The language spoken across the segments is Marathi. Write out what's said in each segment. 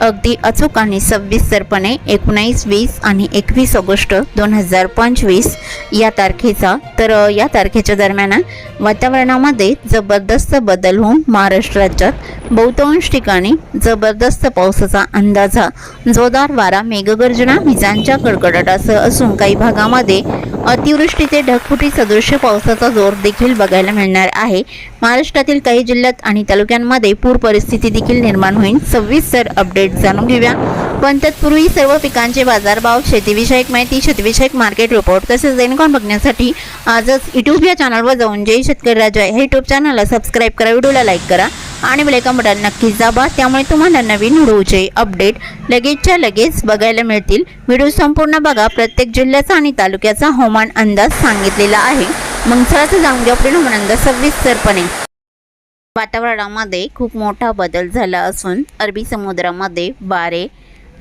अगदी अचूक आणि सविस्तरपणे एकोणावीस वीस आणि एकवीस ऑगस्ट दोन हजार पंचवीस या तारखेचा तर या तारखेच्या दरम्यान वातावरणामध्ये जबरदस्त बदल होऊन महाराष्ट्र राज्यात बहुतांश ठिकाणी जबरदस्त पावसाचा अंदाजा जोरदार वारा मेघगर्जना विजांच्या कडकडाटासह असून काही भागामध्ये अतिवृष्टी ते ढगफुटी सदृश्य पावसाचा जोर देखील बघायला मिळणार आहे. महाराष्ट्रातील काही जिल्ह्यात आणि तालुक्यांमध्ये पूर परिस्थिती देखील निर्माण होईल. सविस्तर अपडेट जाणून घेऊया. पण तत्पूर्वी सर्व पिकांचे बाजारभाव शेतीविषयक माहिती शेतीविषयक मार्केट रिपोर्ट तसेच दैनिकॉन बघण्यासाठी आजच युट्यूब या चॅनलवर जाऊन जय शेतकरी राजा हे यूट्यूब चॅनलला सबस्क्राईब करा व्हिडिओला लाईक करा आणि बेलायकॉन बटन नक्कीच दाबा. त्यामुळे तुम्हाला नवीन व्हिडिओचे अपडेट लगेचच्या लगेच बघायला मिळतील. व्हिडिओ संपूर्ण बघा. प्रत्येक जिल्ह्याचा आणि तालुक्याचा हवामान अंदाज सांगितलेला आहे. मग चला तर जाऊन घ्या. आपले हवामान अंदाज सविस्तरपणे. वातावरणामध्ये खूप मोठा बदल झाला असून अरबी समुद्रामध्ये वारे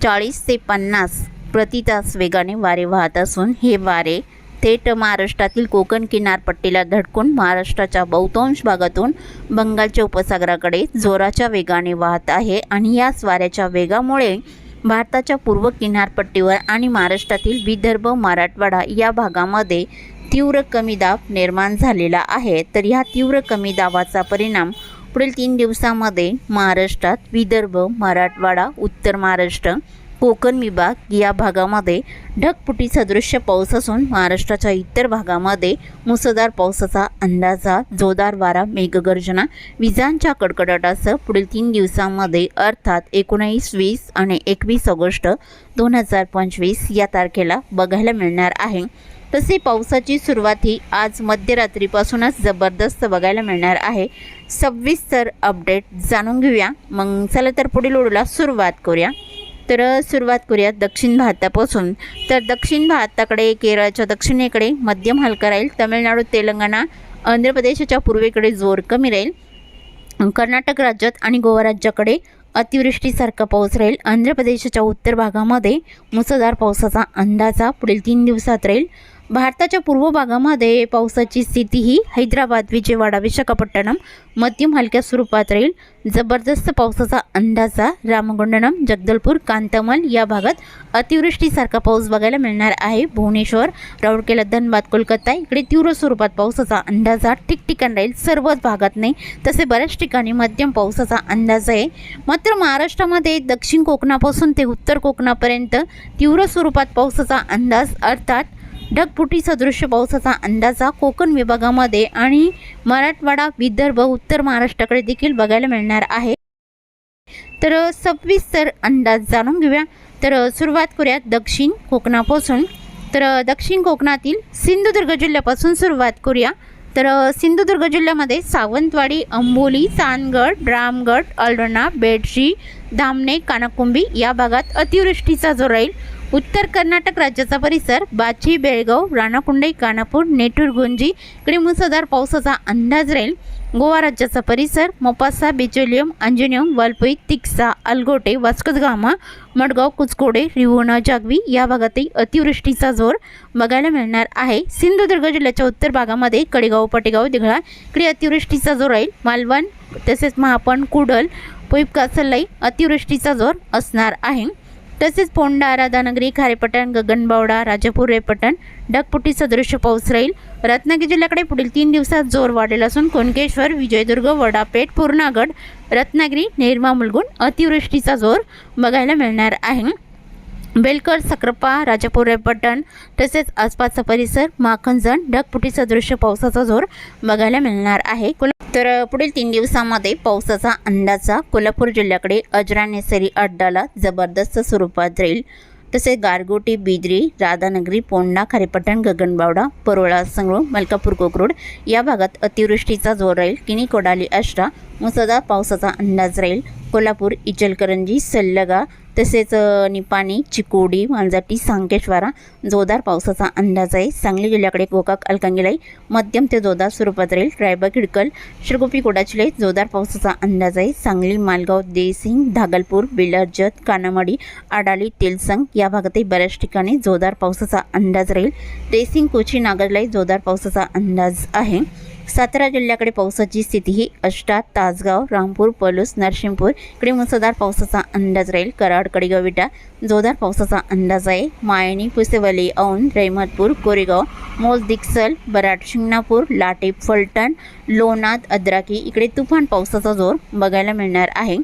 चाळीस ते पन्नास प्रति तास वेगाने वारे वाहत असून हे वारे थेट महाराष्ट्रातील कोकण किनारपट्टीला धडकून महाराष्ट्राच्या बहुतांश भागातून बंगालच्या उपसागराकडे जोराच्या वेगाने वाहत आहे आणि याच वाऱ्याच्या वेगामुळे भारताच्या पूर्व किनारपट्टीवर आणि महाराष्ट्रातील विदर्भ मराठवाडा या भागामध्ये तीव्र कमी दाब निर्माण झालेला आहे तर ह्या तीव्र कमी दाबाचा परिणाम पुढील तीन दिवसामध्ये महाराष्ट्रात विदर्भ मराठवाडा उत्तर महाराष्ट्र कोकण विभाग या भागामध्ये ढगफुटी सदृश्य पाऊस असून महाराष्ट्राच्या इतर भागामध्ये मुसळधार पावसाचा अंदाजा जोरदार वारा मेघगर्जना विजांच्या कडकडाटासह पुढील तीन दिवसामध्ये अर्थात एकोणावीस वीस आणि एकवीस ऑगस्ट दोन हजार पंचवीस या तारखेला बघायला मिळणार आहे. तसे पावसाची सुरुवात ही आज मध्यरात्रीपासूनच जबरदस्त बघायला मिळणार आहे. सविस्तर अपडेट जाणून घेऊया. मग चला तर पुढील ओढला सुरुवात करूया. तर सुरुवात करूया दक्षिण भारतापासून. तर दक्षिण भारताकडे केरळच्या दक्षिणेकडे मध्यम हलका राहील. तमिळनाडू तेलंगणा आंध्र प्रदेशाच्या पूर्वेकडे जोर कमी राहील. कर्नाटक राज्यात आणि गोवा राज्याकडे अतिवृष्टीसारखा पाऊस राहील. आंध्र प्रदेशाच्या उत्तर भागामध्ये मुसळधार पावसाचा अंदाजा पुढील तीन दिवसात राहील. भारताच्या पूर्व भागामध्ये पावसाची स्थिती ही हैदराबाद विजयवाडा विशाखापट्टणम मध्यम हलक्या स्वरूपात राहील. जबरदस्त पावसाचा अंदाजा रामगुंडनम जगदलपूर कांतमल या भागात अतिवृष्टीसारखा पाऊस बघायला मिळणार आहे. भुवनेश्वर राऊरकेला धनबाद कोलकाता इकडे तीव्र स्वरूपात पावसाचा अंदाजा ठिकठिकाण राहील. सर्वच भागात नाही तसे बऱ्याच ठिकाणी मध्यम पावसाचा अंदाज आहे. मात्र महाराष्ट्रामध्ये दक्षिण कोकणापासून ते उत्तर कोकणापर्यंत तीव्र स्वरूपात पावसाचा अंदाज अर्थात ढगफुटी दृश्य पावसाचा अंदाजा कोकण विभागामध्ये आणि मराठवाडा विदर्भ उत्तर महाराष्ट्राकडे देखील बघायला मिळणार आहे. तर सविस्तर अंदाज जाणून घेऊया. तर सुरुवात करूया दक्षिण कोकणापासून. तर दक्षिण कोकणातील सिंधुदुर्ग जिल्ह्यापासून सुरुवात करूया. तर सिंधुदुर्ग जिल्ह्यामध्ये सावंतवाडी अंबोली चांदगड रामगड अळणा बेडशी धामणे कानाकुंबी या भागात अतिवृष्टीचा जो राहील. उत्तर कर्नाटक राज्याचा परिसर बाची बेळगाव राणाकुंडई कानापूर नेटुरगुंजी इकडे मुसळधार पावसाचा अंदाज राहील. गोवा राज्याचा परिसर मोपासा बिचोलियम अंजनियम वालपुई तिक्सा अलगोटे वास्कोदगामा मडगाव कुचकोडे रिवोणा जागवी या भागातही अतिवृष्टीचा जोर बघायला मिळणार आहे. सिंधुदुर्ग जिल्ह्याच्या उत्तर भागामध्ये कडेगाव पटेगाव दिघळा इकडे अतिवृष्टीचा जोर राहील. मालवण तसेच महापण कुडल पोईप कासललाई अतिवृष्टीचा जोर असणार आहे. तसेच पोंडा राधानगरी खारेपटण गगनबावडा राजापूर रेपटण ढगपुटी सदृश्य पाऊस राहील. रत्नागिरी जिल्ह्याकडे पुढील तीन दिवसात जोर वाढेल असून कोणकेश्वर विजयदुर्ग वडापेठ पूर्णागड रत्नागिरी नेरमा मुलगुण अतिवृष्टीचा जोर बघायला मिळणार आहे. बेलकर सक्रापा राजापूर रेपटण तसेच आसपासचा परिसर माखनजण ढगपुटीचा दृश्य पावसाचा जोर बघायला मिळणार आहे. तर पुढील तीन दिवसामध्ये पावसाचा अंदाजा कोल्हापूर जिल्ह्याकडे अजरा नेसरी अड्डाला जबरदस्त स्वरूपात राहील तसेच गारगोटी बिद्री राधानगरी पोंडा खारेपट्टण गगनबावडा परोळा संगळू मलकापूर कोकरूड या भागात अतिवृष्टीचा जोर राहील. किनी कोडाली अष्टा मुसळधार पावसाचा अंदाज राहील. कोल्हापूर इचलकरंजी सल्लगा तसेच निपाणी चिकोडी मांजाटी सांकेश्वरा जोरदार पावसाचा अंदाज आहे. सांगली जिल्ह्याकडे गोकाक अलकांगिलाई मध्यम ते जोरदार स्वरूपात राहील. रायबा खिडकल श्रीगोपी कोडाचिले जोरदार पावसाचा अंदाज आहे. सांगली मालगाव देसिंग धागलपूर बिलर्जत कानामाडी आडाली तेलसंग या भागातही बऱ्याच ठिकाणी जोरदार पावसाचा अंदाज राहील. देसिंग कोची नागरलाई जोरदार पावसाचा अंदाज आहे. सातारा जिल्ह्याकडे पावसाची स्थिती ही अष्टा तासगाव रामपूर पलूस नरसिंहपूर इकडे मुसळधार पावसाचा अंदाज राहील. कराड कडेगाव विटा जोरदार पावसाचा अंदाज आहे. मायणी पुसेवली औंध रेहमतपूर कोरेगाव मोल दिक्सल बराट शिंगणापूर लाटे फलटण लोणाद अद्राकी इकडे तुफान पावसाचा जोर बघायला मिळणार आहे.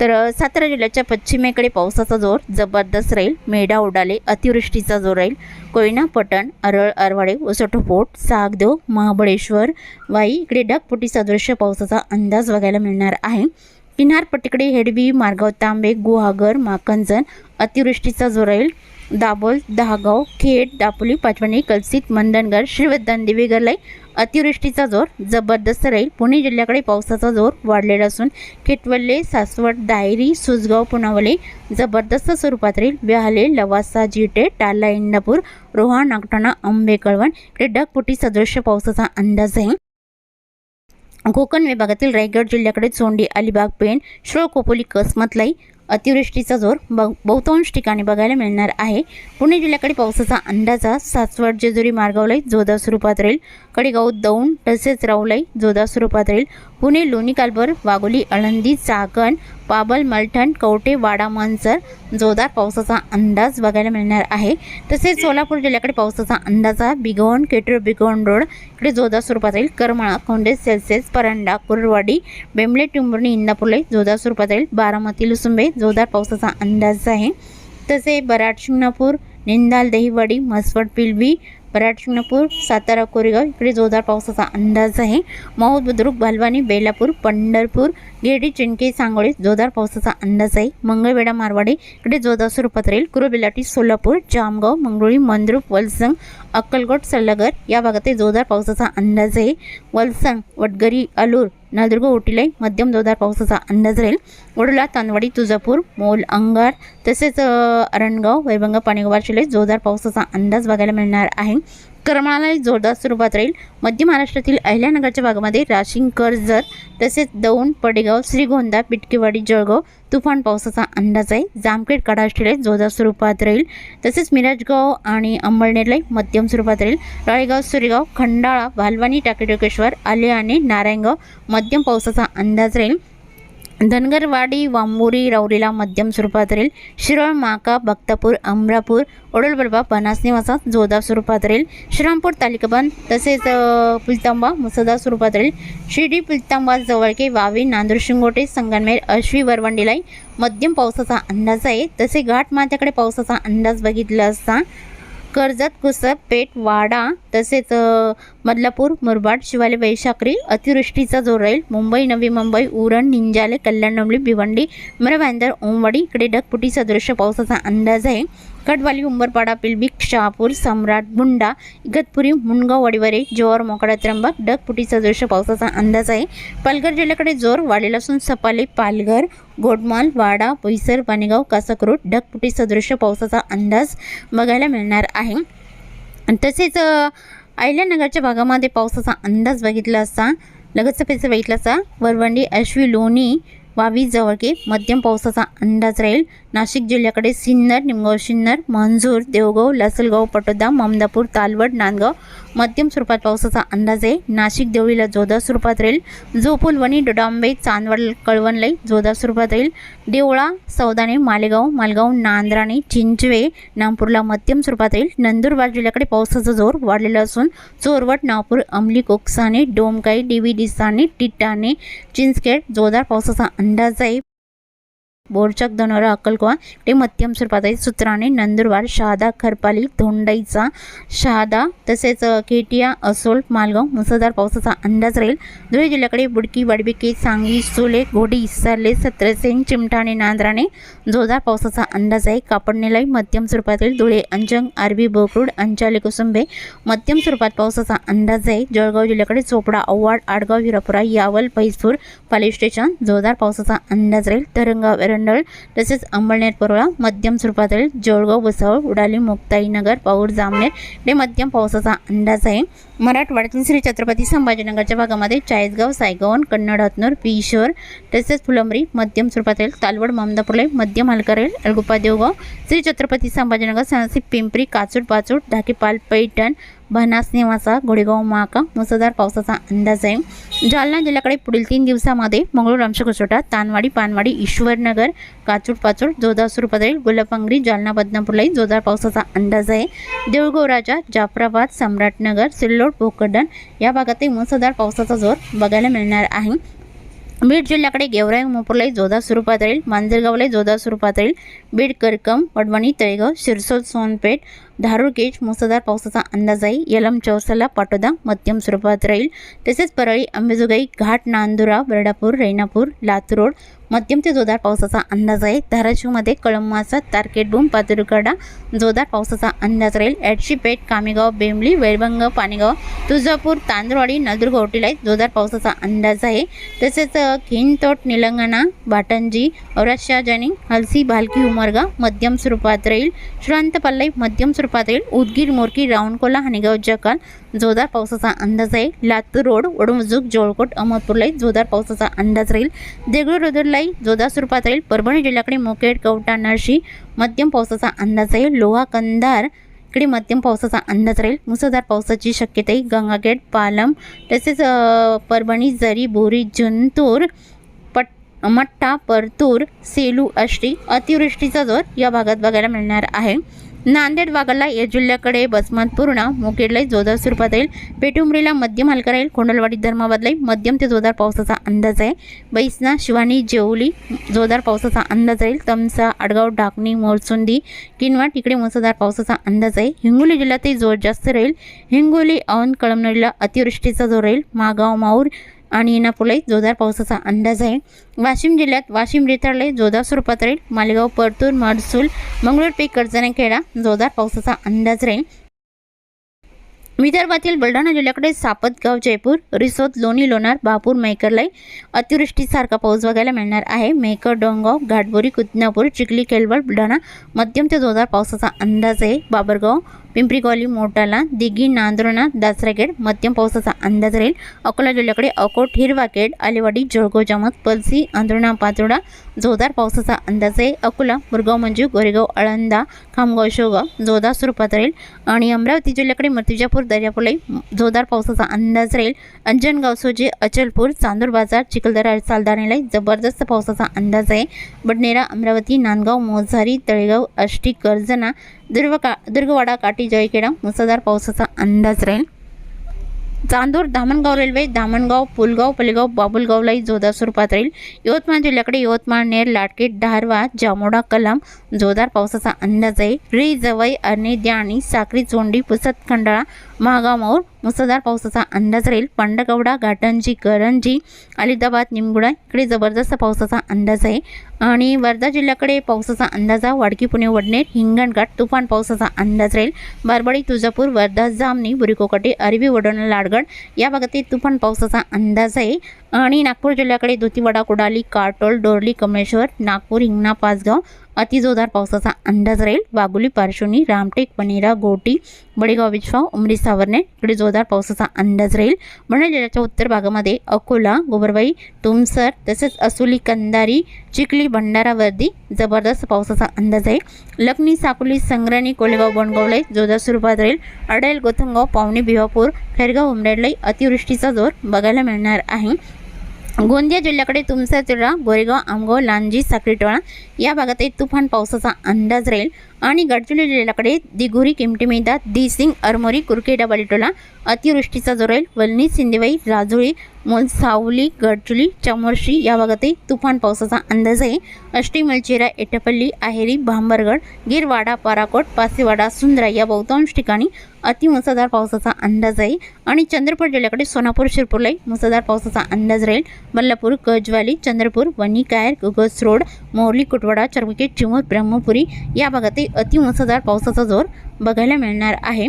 तर सातारा जिल्ह्याच्या पश्चिमेकडे पावसाचा जोर जबरदस्त राहील. मेढा उडाले अतिवृष्टीचा जोर राहील. कोयना पटण अरळ अरवाडे उसटोपोट सागदेव महाबळेश्वर वाई इकडे ढगपुटीचा दृश्य पावसाचा अंदाज बघायला मिळणार आहे. किनारपट्टीकडे हेडवी मार्गाव तांबे गुहागर माकंजन अतिवृष्टीचा जोर राहील. दाभोल दहागाव खेड दापोली पाचवणी कलसित मंदनगड श्रीवर्धन दिवेगरलाई अतिवृष्टीचा जोर जबरदस्त राहील पुणे जिल्ह्याकडे पावसाचा जोर वाढलेला असून केटवल्ले सासवड दायरी सुजगाव पुनावले जबरदस्त स्वरूपात राहील व्याहले लवासा जिटे टाला इंदापूर रोहा नागटाणा आंबे कळवण इकडे ढगफुटी सदृश्य पावसाचा अंदाज आहे कोकण विभागातील रायगड जिल्ह्याकडे चोंडी अलिबाग पेण श्रोळ कोपोली कसमतलाई अतिवृष्टीचा जोर ब बहुतांश ठिकाणी बघायला मिळणार आहे. पुणे जिल्ह्याकडे पावसाचा अंदाजा सासवड जेजुरी मार्गावलाई जोरदार स्वरूपात राहील. कडेगाव दौंड तसेच रावलाई जोधा स्वरूपात राहील. पुणे लोणी कालभर वाघोली आळंदी चाकण पाबल मलठण कवटे वाडा मनसर जोरदार पावसाचा अंदाज बघायला मिळणार आहे. तसेच सोलापूर जिल्ह्याकडे पावसाचा अंदाज आहे. बिगवण केटर बिगवण रोड इकडे जोरदार स्वरूपात राहील. करमाळा खोंडे सेल्सेस परांडा कुरवाडी बेंबले टिंबुर्णी इंदापूरला जोरदार स्वरूपात राहील. बारामती लुसुंबे जोरदार पावसाचा अंदाज आहे. तसे बराड शिंगणापूर निंदाल दहिवाडी म्हसवड पिलवी शिंगणापूर सातारा कोरेगाव इकडे जोरदार पावसाचा अंदाज आहे. माहूर बुद्रुक बालवानी बेलापूर पंढरपूर गेडी चिंके सांगोळे जोरदार पावसाचा अंदाज आहे. मंगळवेढा मारवाडी इकडे जोरदार स्वरूपात राहील. कुरुबिलाटी सोलापूर जामगाव मंगरुळी मंद्रुप वलसंग अक्कलकोट सल्लागर या भागात जोरदार पावसाचा अंदाज आहे. वलसंग वडगरी अलूर नळदुर्ग ओटीलाई मध्यम जोरदार पावसाचा अंदाज राहील. वडोला तांदवाडी तुळजापूर मोल अंगार तसेच अरणगाव वैभंगा पाणीगाव शिले जोरदार पावसाचा अंदाज बघायला मिळणार आहे. करमाळा जोरदार स्वरूपात राहील. मध्य महाराष्ट्रातील अहिल्यानगरच्या भागामध्ये राशिंग कर्जत तसेच दौंड पडेगाव श्रीगोंदा पिटकेवाडी जळगाव तुफान पावसाचा अंदाज आहे. जामखेड कडाष्टीला जोरदार स्वरूपात राहील. तसेच मिराजगाव आणि अंबळनेरला मध्यम स्वरूपात राहील. राळेगाव सुरेगाव खंडाळा भालवानी टाकेटोकेश्वर आलेआणे नारायणगाव मध्यम पावसाचा अंदाज राहील. धनगरवाडी वामोरी राऊरीला मध्यम स्वरूपात राहील शिरोळ माका भक्तपूर अमरापूर ओडलबडबा बनास निवासा जोरदार स्वरूपात राहील श्रीरामपूर तालुकाबंद तसेच पुलतांबा मुसळधार स्वरूपात राहील शिर्डी पुलतांबा जवळके वावी नांदूर शिंगोटे संगनमेर अश्वी वरवंडीलाई मध्यम पावसाचा अंदाज आहे. तसे घाट माथ्याकडे पावसाचा अंदाज बघितला असता कर्जत कुसब पेठ वाडा तसेच मदलापूर मुरबाड शिवाले वैशाखरी अतिवृष्टीचा जोर राहील. मुंबई नवी मुंबई उरण निंजाले कल्याण भिवंडी मरवांदर ओमवाडी इकडे ढगपुटीचा दृश्य पावसाचा अंदाज आहे. कटवाली उंबरपाडा पिलबिक शहापूर सम्राट बुंडा इगतपुरी मुनगाव वडिवरे जोर मोकडा त्र्यंबक ढगफुटी सदृश्य पावसाचा अंदाज आहे पालघर जिल्ह्याकडे जोर वाढलेला असून सपाले पालघर गोडमाल वाडा बोईसर पाणेगाव कासकरोड ढगफुटी सदृश्य पावसाचा अंदाज बघायला मिळणार आहे तसेच अहिल्यानगरच्या भागामध्ये पावसाचा अंदाज बघितला असता लगतचा पैसा बघितला असता वरवंडी अश्वी लोणी वावी जवळके मध्यम पावसाचा अंदाज राहील. नाशिक जिल्ह्याकडे सिन्नर निमगाव सिन्नर मंजूर देवगाव लासलगाव पटोदा ममदापूर तालवड नांदगाव मध्यम स्वरूपात पावसाचा अंदाज आहे. नाशिक देवळीला जोरदार स्वरूपात राहील. जोपुलवणी डोडांबे चांदवड कळवणलाई जोरदार स्वरूपात राहील. देवळा सौदाने मालेगाव मालगाव नांद्राणे चिंचवे नागपूरला मध्यम स्वरूपात राहील. नंदुरबार जिल्ह्याकडे पावसाचा जोर वाढलेला असून चोरवट नागपूर अंमली कोकसाने डोमकाई डिवी डिसाने टिटाणे चिंचखेड जोरदार पावसाचा अंदाज आहे बोरचक धनोरा अक्कलकोवा ते मध्यम स्वरूपात आहे सुत्राणे नंदुरबार शहादा खरपाली धोंडाईचा शहादा तसेच केटिया असोल मालगाव मुसळधार पावसाचा अंदाज राहील. धुळे जिल्ह्याकडे बुडकी वडबिके सांगली सुले घोडी इसारले सत्रसेन चिमठाणे नांद्राणे जोरदार पावसाचा अंदाज आहे. कापडनेलाई मध्यम स्वरूपात राहील धुळे अंजंग आरबी बोकरूड अंचाले कुसुंबे मध्यम स्वरूपात पावसाचा अंदाज आहे. जळगाव जिल्ह्याकडे चोपडा अव्वाड आडगाव हिरापुरा यावल पैसूर पाली स्टेशन जोरदार पावसाचा अंदाज राहील. तरंगाव एरंडळ तसेच अंबळनेर परोळा मध्यम स्वरूपातील जोळगाव जळगाव भुसावळ उडाली मुक्ताईनगर पाऊर जामनेर हे मध्यम पावसाचा अंदाज आहे. मराठवाड्यातील श्री छत्रपती संभाजीनगरच्या भागामध्ये चाळीसगाव सायगावन कन्नड हतनूर पिशोर तसेच फुलंबरी मध्यम स्वरूपातील तालवड मामदापुरले मध्यम हलकरेल राहील अलगुप्पा देवगाव श्री छत्रपती संभाजीनगर सानसी पिंपरी काचूड पाचूड ढाकेपाल पैठण बनास निवासा घोडेगाव महाका मुसळधार पावसाचा अंदाज आहे. जालना जिल्ह्याकडे पुढील तीन दिवसामध्ये मंगळूर अंशकुसोटा तानवाडी पानवाडी ईश्वरनगर काचूड पाचूड जोधासूर स्वरूपात गुलपंगरी जालना बदनापूरलाही जोरदार पावसाचा अंदाज आहे. देऊळगाव राजा जाफराबाद सम्राटनगर सिल्लोड भोकरदन या भागातही मुसळधार पावसाचा जोर बघायला मिळणार आहे. बीड जिल्ह्याकडे गेवराई मोपूरलाही जोरदार स्वरूपात राहील मांजरगावलाही जोरदार स्वरूपात राहील बीड करकम वडवणी तळेगाव शिरसोल सोनपेठ धारूर गेज मुसळधार पावसाचा अंदाज आहे यलम चौसाला पाटोदा मध्यम स्वरूपात राहील. तसेच परळी अंबेजोगाई घाट नांदुरा बर्डापूर रेणापूर लातूरोड मध्यम ते जोरदार पावसाचा अंदाज आहे धाराशिवमध्ये कळंबाचा तारकेट बूम पातुरकाडा जोरदार पावसाचा अंदाज राहील. एडशीपेठ कामेगाव बेंबली वैरभंग पाणीगाव तुळजापूर तांदुरवाडी नदुरगोटीला जोरदार पावसाचा अंदाज आहे. तसेच खिनतोट निलंगणा बाटंजी औराशाजनी हलसी भालकी मार्ग मध्यम स्वरूपात राहील श्रांत पल्लाई मध्यम स्वरूपात राहील उदगीर मोरकी रावणकोला हनेगाव जकाल जोरदार पावसाचा अंदाज आहे. लातूर रोड वडमजूक जोळकोट अहमदपूरलाही जोरदार पावसाचा अंदाज राहील. देगलूर रोदरलाही जोरदार स्वरूपात राहील. परभणी जिल्ह्याकडे मुखेड कवटा नरशी मध्यम पावसाचा अंदाज आहे. लोहा कंधार इकडे मध्यम पावसाचा अंदाज राहील. मुसळधार पावसाची शक्यताही गंगागेट गंगाखेड पालम तसेच परभणी जरी बोरी जंतूर मट्टा परतूर सेलू आष्टी अतिवृष्टीचा जोर या भागात बघायला मिळणार आहे. नांदेड वागलला या जिल्ह्याकडे बसमत पूर्ण मुखेडलाही जोरदार स्वरूपात येईल. पेटुंबरीला मध्यम हलका राहील. कोंडलवाडी धर्माबादलाही मध्यम ते जोरदार पावसाचा अंदाज आहे. बैसना शिवानी जेवली जोरदार पावसाचा अंदाज राहील. तमसा आडगाव डाकणी मोरसुंदी किनवा तिकडे मुसळधार पावसाचा अंदाज आहे. हिंगोली जिल्ह्यातही जोर जास्त राहील. हिंगोली औंध कळमनुरीला अतिवृष्टीचा जोर राहील. मागाव माऊर आणि इनापूरलाही जोरदार पावसाचा अंदाज आहे. वाशिम जिल्ह्यात वाशिम रेताळले जोरदार स्वरूपात राहील. मालेगाव परतूर मडसूल मंगळूर पीक खेडा जोरदार पावसाचा अंदाज राहील. विदर्भातील बुलढाणा जिल्ह्याकडे सापतगाव जयपूर रिसोद लोणी लोणार बापूर मेहकरलाई अतिवृष्टीसारखा पाऊस बघायला मिळणार आहे. मेहकर डोंगाव घाटबोरी कुदनापूर चिखली केलवड बुलढाणा मध्यम ते जोरदार पावसाचा अंदाज आहे. बाबरगाव पिंपरीकोली मोटाला दिघी नांदुर्णा दासरागेड मध्यम पावसाचा अंदाज राहील. अकोला जिल्ह्याकडे अकोट हिरवाकेड आलेवाडी जळगाव जामत पलसी आंदोळणा पातोडा जोरदार पावसाचा अंदाज आहे. अकोला मुरगाव मंजू गोरेगाव आळंदा खामगाव शेवगाव जोरदार स्वरूपात राहील. आणि अमरावती जिल्ह्याकडे मूर्तिजापूर दर्यापूरलाही जोरदार पावसाचा अंदाज राहील. अंजनगाव सोजे अचलपूर चांदूर बाजार चिखलदरा सालदाण्यालाही जबरदस्त पावसाचा अंदाज आहे. बडनेरा अमरावती नांदगाव मोझारी तळेगाव आष्टी कर्जना दुर्व का दुर्गवाडा काठी जळखेडा मुसळधार पावसाचा अंदाज राहील चांदूर धामणगाव रेल्वे धामणगाव पुलगाव पलेगाव बाबुलगावलाही जोरदार स्वरूपात राहील यवतमाळ जिल्ह्याकडे यवतमाळ नेर लाटकेट धारवा जामोडा कलाम जोरदार पावसाचा अंदाज आहे री जवई अर्नेद्या आणि साक्री चोंडी पुसत खंडाळा महागाव मौर मुसळधार पावसाचा अंदाज राहील पांडगवडा घाटंजी करंजी अलिदाबाद निमगुडा इकडे जबरदस्त पावसाचा अंदाज आहे आणि वर्धा जिल्ह्याकडे पावसाचा अंदाज वाडकी पुणे वडनेर हिंगणघाट तुफान पावसाचा अंदाज राहील. बारबाडी तुळजापूर वर्धा जामणी बुरिकोकटे अरबी वडण लाडगड या भागातील तुफान पावसाचा अंदाज आहे. आणि नागपूर जिल्ह्याकडे दुतीवडा कुडाली काटोल डोरली कमळेश्वर नागपूर हिंगणा पाचगाव अतिजोरदार पावसाचा अंदाज राहील. वागुली पार्श्वनी रामटेक पनेरा गोटी बडेगाव विश्वाव उमरी सावरणे इकडे जोरदार पावसाचा अंदाज राहील. बुलढाणा जिल्ह्याच्या उत्तर भागामध्ये अकोला गोबरबाई तुमसर तसेच असुली कंदारी चिखली भंडारा वर्दी जबरदस्त पावसाचा अंदाज आहे. लखनी साकोली संग्राणी कोलेगाव बनगावलाही जोरदार स्वरूपात राहील. अडेल गोथंगाव पावणे भिवापूर खैरगाव उमरेडलाही अतिवृष्टीचा जोर बघायला मिळणार आहे. गोंदिया जिल्ह्याकडे तुमचा तिळा गोरेगाव आमगाव लांजी साखरीटोळा या भागातही तुफान पावसाचा अंदाज राहील. आणि गडचिरोली जिल्ह्याकडे दिघोरी किमटीमेदा दिसिंग अरमोरी कुरकेडा बलिटोला अतिवृष्टीचा जोर राहील. वलनी सिंदेवाई राजुळी मोल सावली गडचुली चामोर्शी या भागातही तुफान पावसाचा अंदाज आहे अष्टी मलचेरा एटपल्ली आहेरी भांबरगड गिरवाडा पाराकोट पासेवाडा सुंदरा या बहुतांश ठिकाणी अतिमुसळधार पावसाचा अंदाज आहे. आणि चंद्रपूर जिल्ह्याकडे सोनापूर शिरपूरलाही मुसळधार पावसाचा अंदाज राहील. बल्लापूर गजवाली चंद्रपूर वनिकायर कायर गुगस रोड मोरली कुटवाडा चरमुके चिमूर ब्रह्मपुरी या भागातही अतिमुसळधार पावसाचा जोर बघायला मिळणार आहे.